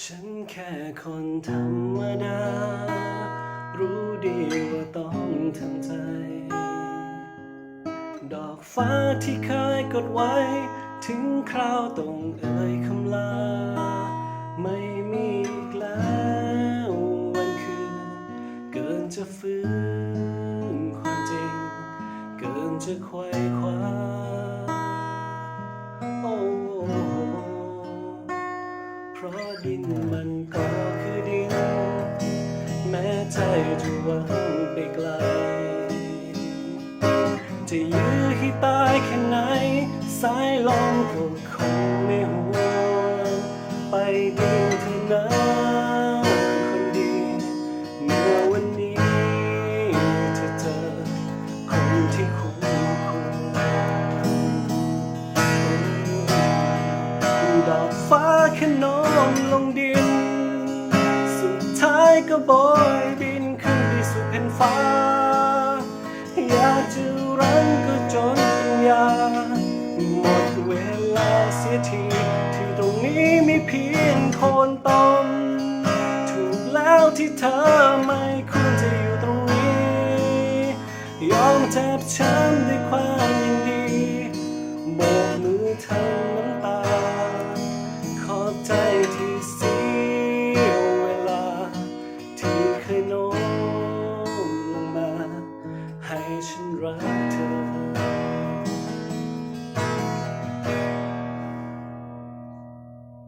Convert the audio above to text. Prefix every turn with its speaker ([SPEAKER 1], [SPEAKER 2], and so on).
[SPEAKER 1] ฉันแค่คนธรรมดา รู้ดีว่าต้องทำใจ ดอกฟ้าที่เคยกดไว้ ถึงคราวต้องเอ่ยคำลา ไม่มีอีกแล้ววันคืน เกินจะฟื้นความจริง เกินจะไขว้คว้า ดินมันก็คือดิน แม้ใจจะหวังไปไกล จะยื้อให้ตายแค่ไหน สายลมก็คงไม่ห่วนไปดินเธอนะคนดีเมื่อวันนี้เธอเจอคนที่ควรดอกฟ้าแค่นอ นลงดิน สุดท้ายก็บอยบินขึ้นไปสู่แผ่นฟ้า อยากจะรังก็จนปัญญาหมดเวลาเสียทีที่ตรงนี้มีเพียงโคนตมถูกแล้วที่เธอไม่ควรจะอยู่ตรงนี้ ยอมเจ็บช้ำด้วยความยินดีโบกมือทั้งน้ำ patient writer.